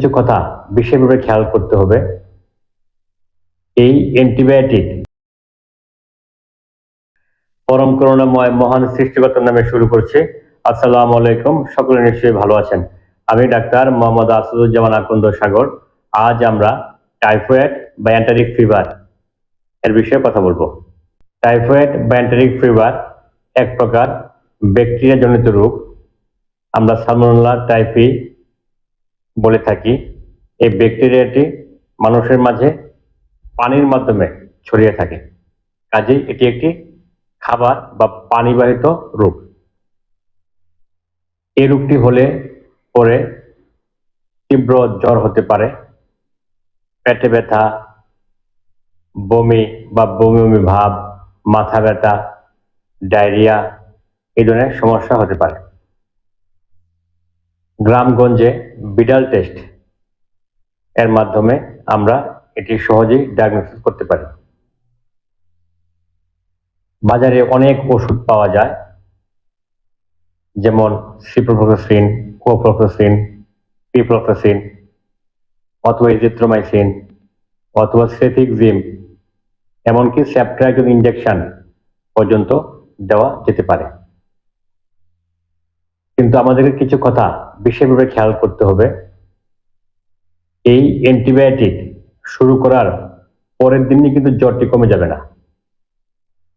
কিছু কথা বিশেষভাবে খেয়াল করতে হবে। এই অ্যান্টিবায়োটিক পরম করুণাময় মহান সৃষ্টিকর্তার নামে শুরু করছি। আসসালামু আলাইকুম, সকলে নিশ্চয়ই ভালো আছেন। আমি ডাক্তার মোহাম্মদ আসাদুজ্জামান আকন্দ সাগর। আজ আমরা টাইফয়েড বা অ্যান্টারিক ফিভার এর বিষয়ে কথা বলব। টাইফয়েড বা অ্যান্টারিক ফিভার এক প্রকার ব্যাকটেরিয়া জনিত রোগ। আমরা সালমোনেলা, টাইফি বলে থাকি, এই ব্যাকটেরিয়াটি মানুষের মাঝে পানির মাধ্যমে ছড়িয়ে থাকে। কাজেই এটি একটি খাবার বা পানিবাহিত রোগ। এই রোগটি হলে পরে তীব্র জ্বর হতে পারে, পেটে ব্যথা, বমি বা বমি বমি ভাব, মাথা ব্যথা, ডায়রিয়া, এই ধরনের সমস্যা হতে পারে। গ্রামগঞ্জে বিডাল টেস্ট এর মাধ্যমে আমরা এটি সহজেই ডায়াগনোসিস করতে পারি। বাজারে অনেক ওষুধ পাওয়া যায়, যেমন সিপ্রোফ্লোক্সাসিন কোপ্রোফ্লোক্সাসিন পিপ্রোফ্লোক্সাসিন অথবা ইজিথ্রোমাইসিন অথবা সেফিকজিম এমনকি স্যাপট্রাইজন ইনজেকশন পর্যন্ত দেওয়া যেতে পারে। কিন্তু আমাদেরকে কিছু কথা বিশেষভাবে খেয়াল করতে হবে। এই অ্যান্টিবায়োটিক শুরু করার পরের দিনই কিন্তু জ্বরটি কমে যাবে না।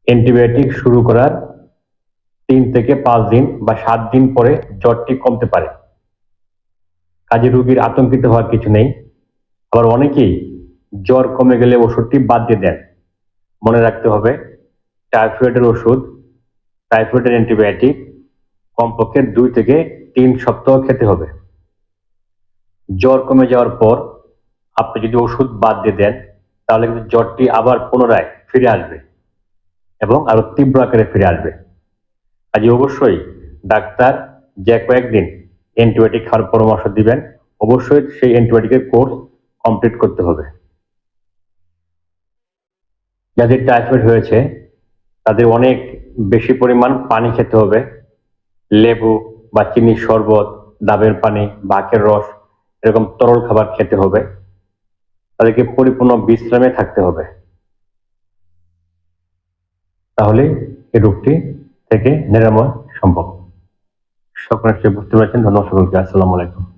অ্যান্টিবায়োটিক শুরু করার তিন থেকে পাঁচ দিন বা সাত দিন পরে জ্বরটি কমতে পারে। কাজে রুগীর আতঙ্কিত হওয়ার কিছু নেই। আবার অনেকেই জ্বর কমে গেলে ওষুধটি বাদ দিয়ে দেন। মনে রাখতে হবে, টাইফয়েডের ওষুধ, টাইফয়েডের অ্যান্টিবায়োটিক কমপক্ষে দুই থেকে তিন সপ্তাহ খেতে হবে। জ্বর কমে যাওয়ার পর আপনি যদি ওষুধ বাদ দিয়ে দেন, তাহলে কিন্তু জ্বরটি আবার পুনরায় ফিরে আসবে এবং আরও তীব্র আকারে ফিরে আসবে। আজ অবশ্যই ডাক্তার যে কয়েকদিন অ্যান্টিবায়োটিক খাওয়ার পরামর্শ দিবেন, অবশ্যই সেই অ্যান্টিবায়োটিকের কোর্স কমপ্লিট করতে হবে। যাদের টাইফয়েড হয়েছে, তাদের অনেক বেশি পরিমাণ পানি খেতে হবে। লেবু বা চিনির শরবত, ডাবের পানি বাকের রস, এরকম তরল খাবার খেতে হবে। তাদেরকে পরিপূর্ণ বিশ্রামে থাকতে হবে। তাহলে এই রোগটি থেকে নিরাময় সম্ভব। সকলের বুঝতে পারছেন। ধন্যবাদ সকলকে। আসসালামু আলাইকুম।